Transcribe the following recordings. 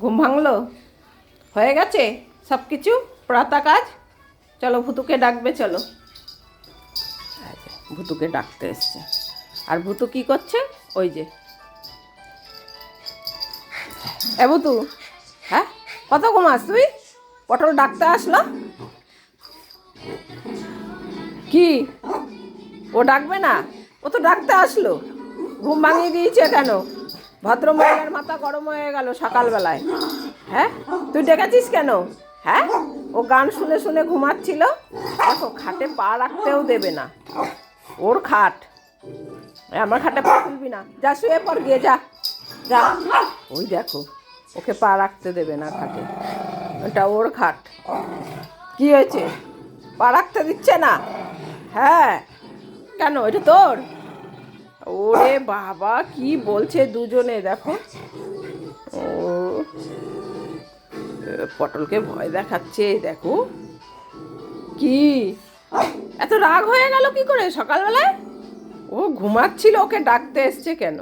ঘুম ভাঙলো? হয়ে গেছে? সব কিছু প্রাতা কাজ? চলো ভুতুকে ডাকবে, চলো। ভুতুকে ডাকতে এসছে। আর ভুতু কি করছে? ওই যে। এ ভুতু হ্যাঁ? কত ঘুমাস তুই? পটল ডাকতে আসলো? কি? ও ডাকবে না? ও তো ডাকতে আসলো। ঘুম ভাঙিয়ে দিয়েছে কেন? ভদ্রমহিলার মাথা গরম হয়ে গেল সকালবেলায়। হ্যাঁ? তুই ডেকেছিস কেন? হ্যাঁ? ও গান শুনে শুনে ঘুমাচ্ছিল। দেখো, খাটে পা রাখতেও দেবে না। ওর খাট। আমার খাটে পা তুলবি না। যা, শুয়ে পর গিয়ে যা। যা। ওই দেখো, ওকে পা রাখতে দেবে না খাটে। ওটা ওর খাট। কি হয়েছে? পা রাখতে দিচ্ছে না? হ্যাঁ। কেন? এটা তোর? ওরে বাবা, কি বলছে দুজনে, দেখো। ও, পটলকে ভয় দেখাচ্ছে, দেখো। কি? এত রাগ হয়ে গেল কি করে সকালবেলায়? ও ঘুমাচ্ছিল, ওকে ডাকতে এসছে কেন?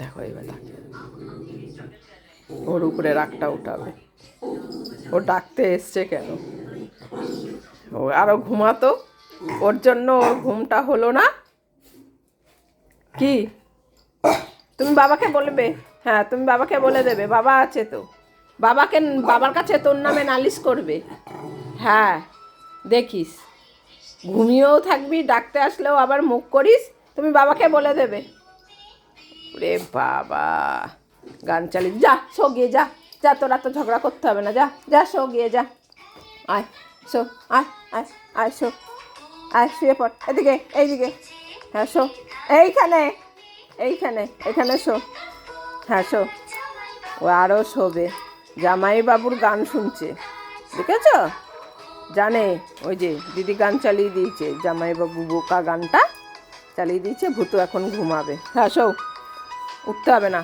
দেখো এবার। ওর উপরে রাগটা উঠাবে। ও ডাকতে এসছে কেন? ও আরও ঘুমাতো? ওর জন্য ওর ঘুমটা হলো না? কি? তুমি বাবাকে বলবে? হ্যাঁ তুমি বাবাকে বলে দেবে। বাবা আছে তো। বাবাকে, বাবার কাছে তোর নামে নালিশ করবে। হ্যাঁ দেখিস। ঘুমিয়েও থাকবি, ডাকতে আসলেও আবার মুখ করিস, তুমি বাবাকে বলে দেবে। রে বাবা, গান চালি যা, শো, গিয়ে যা। যা, তোরা তো ঝগড়া করতে হবে না। যা যা, শো, গিয়ে যা। আয়, শো, আয় আয় আয়, শো। আয় শুয়ে এদিকে, এইদিকে। হ্যাঁ শো। এইখানে এইখানে, এখানে শো। হ্যাঁ শো। ও আরও শোবে। জামাই বাবুর গান শুনছে। দেখেছ? জানে, ওই যে দিদি গান চালিয়ে দিয়েছে। জামাইবাবু বোকা গানটা চালিয়ে দিয়েছে, ভূতু এখন ঘুমাবে। হ্যাঁ শো। উঠতে হবে না।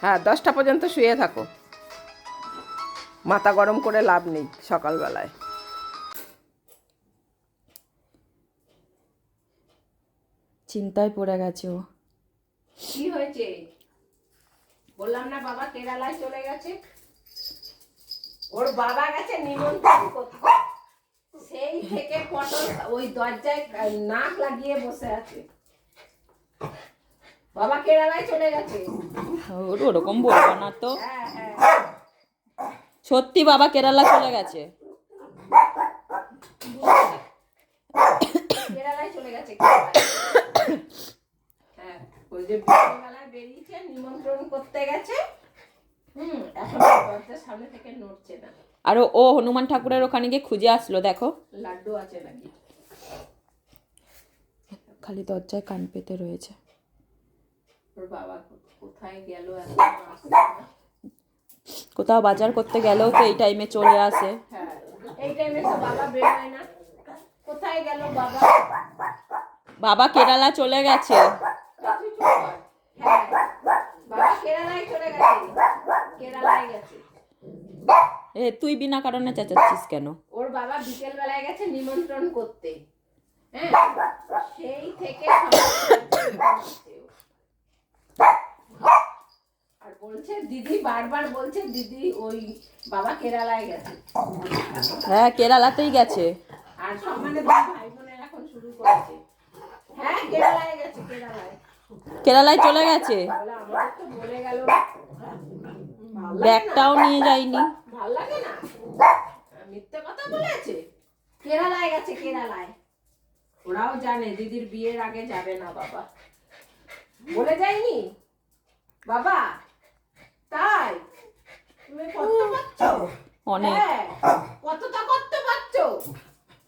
হ্যাঁ দশটা পর্যন্ত শুয়ে থাকো। মাথা গরম করে লাভ নেই সকালবেলায়। চিন্তায় পড়ে গেছে ও। কি হয়েছে? বললাম না বাবা কেরালায় চলে গেছে। ওর বাবা গেছে নিমন্ত্রণ করতে। সেই থেকে পটল ওই দরজায় নাক লাগিয়ে বসে আছে। বাবা কেরালায় চলে গেছে। ওর ওরকম বলব না তো। হ্যাঁ হ্যাঁ। সত্যি বাবা কেরালা চলে গেছে? কেরালায় চলে গেছে ওই যে বিকেলবেলায় বেরিয়েছে নিমন্ত্রণ করতে গেছে। হুম এখন দরজার সামনে থেকে নড়ছে না। আর ও- হনুমান ঠাকুরের ওখানে গিয়ে খুঁজে আসলো দেখো। লাড্ডু আছে নাকি? খালি দরজায় কান পেতে রয়েছে। ওর বাবা কোথায় গেল। কোথাও বাজার করতে গেলেও তো এই টাইমে চলে আসে। হ্যাঁ এই টাইমে তো বাবা বেরোয় না। কোথায় গেল বাবা? বাবা কেরালা চলে গেছে। এ তুই বিনা কারণে চেঁচাচ্ছিস কেন? ওর বাবা বিকেল বেলায় গেছে নিমন্ত্রণ করতে। হ্যাঁ? সেই থেকে আর বলছে দিদি বারবার বলছে দিদি ওই বাবা কেরালায় গেছে। হ্যাঁ কেরালাতেই গেছে। আর সম্মানে ভাই বোনের এখন শুরু করেছে। হ্যাঁ কেরালায় গেছে কেরালায়। কেরালায় চলে গেছে? ব্যাগটাও নিয়ে যায়নি। ভালো লাগে না মিথ্যে কথা বলেছে কেরালায় গেছে কেরালায়। ওরাও জানে দিদির বিয়ের আগে যাবে না বাবা। বলে যায়নি? বাবা তাই? তুমি করতে পারছ অনেক। হ্যাঁ কতটা করতে পারছ?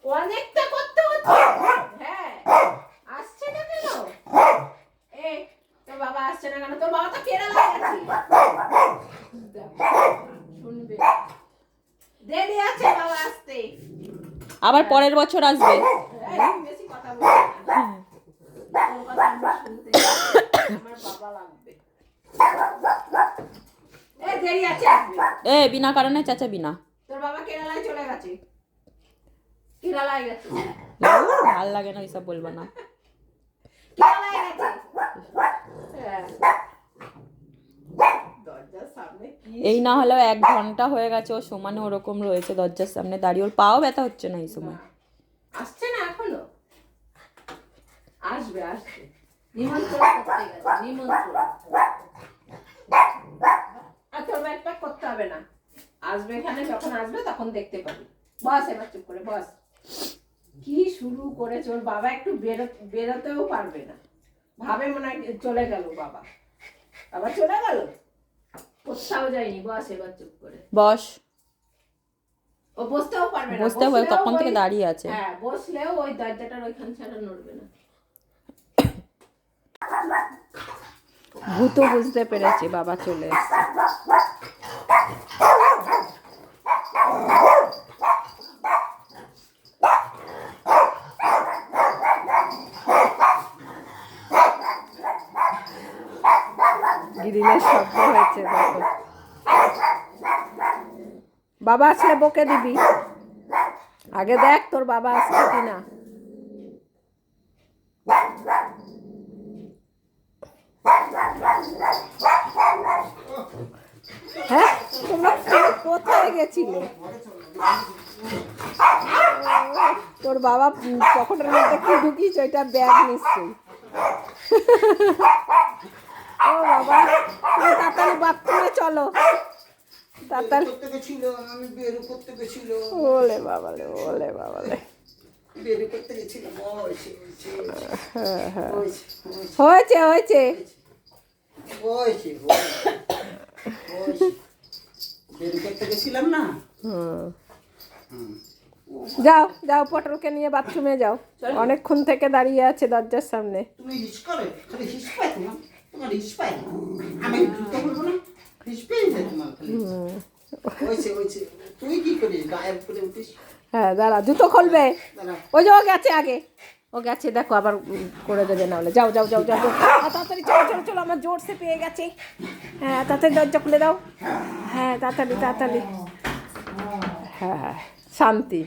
অনেকটা করতে হচ্ছে হ্যাঁ আসছে না কেন এ তোর বাবা আসছে না কেন তোর বাবা তো শুনবে। দেরি আছে বাবা আসতে। আবার পরের বছর আসবে। বেশি কথা আমরা বাবা লাগবে। এ বিনা কারণে চেঁচাবি না তোর বাবা কেরালায় চলে গেছে। কেরালায় গেছে। ভালো লাগে না ওইসব বলব না কেরালায় গেছে হ্যাঁ। মানে কি এই না হলেও এক ঘণ্টা হয়ে গেছে ও সমানে ওরকম রয়েছে দরজার সামনে দাঁড়িয়ে। ওর পাও ব্যথা হচ্ছে না এই সময়। আসছে না এখনও? আসবে আসবে। ব্যাগটা করতে হবে না। আসবে এখানে যখন আসবে তখন দেখতে পাবি। বস এবার চুপ করে বস। কি শুরু করেছে? ওর বাবা একটু বেরো বেরোতেও পারবে না। ভাবে মনে হয় চলে গেল বাবা। বাবা চলে গেল? কোথাও যায়নি বস এবার চুপ করে। বস। ও বসতেও পারবে না বসতে হবে তখন থেকে দাঁড়িয়ে আছে। হ্যাঁ বসলেও ওই দরজাটার ওইখান ছাড়া নড়বে না। ভূত বুঝতে পেরেছে বাবা চলে এসছে গ্রিলের শব্দ হয়েছে দেখো বাবা আসলে বকে দিবি? আগে দেখ তোর বাবা আসছে কিনা। হ্যাঁ তোমরা কোথায় গেছিলে? তোর বাবা পকেটের মধ্যে কি ঢুকিয়েছে, ওইটা ব্যাগ নিশ্চয়ই। ও বাবা তাড়াতাড়ি বাথরুমে চলো তাড়াতাড়ি করতে গেছিল আমি বের করতে গেছিল ওলে বাবালে ওলে বাবালে। বের করতে গেছিল হয়েছে হয়েছে। হ্যাঁ হ্যাঁ হয়েছে হয়েছে হয়েছে হয়েছে হয়েছে বের করতে গেছিলাম না হুম। হুম। যাও যাও পটলকে নিয়ে বাথরুমে যাও। অনেকক্ষণ থেকে দাঁড়িয়ে আছে দরজার সামনে। তুমি হিস করে হিস পায় তোমার তোমার হিস পায় না আমি জুতো বলব না হিস পেয়ে যায় তোমার খালি হয়েছে হয়েছে তুই কি করিস গায়েব করে উঠিস? হ্যাঁ দাঁড়া জুতো খুলবে। ওই যে ও গেছে আগে। ও গেছে দেখো আবার করে দেবে না হলে। যাও যাও যাও যাও যাও। তাড়াতাড়ি চলো চলো চলো আমার জোরসে পেয়ে গেছে। হ্যাঁ তাড়াতাড়ি দরজা খুলে দাও। হ্যাঁ তাড়াতাড়ি তাড়াতাড়ি। হ্যাঁ হ্যাঁ শান্তি।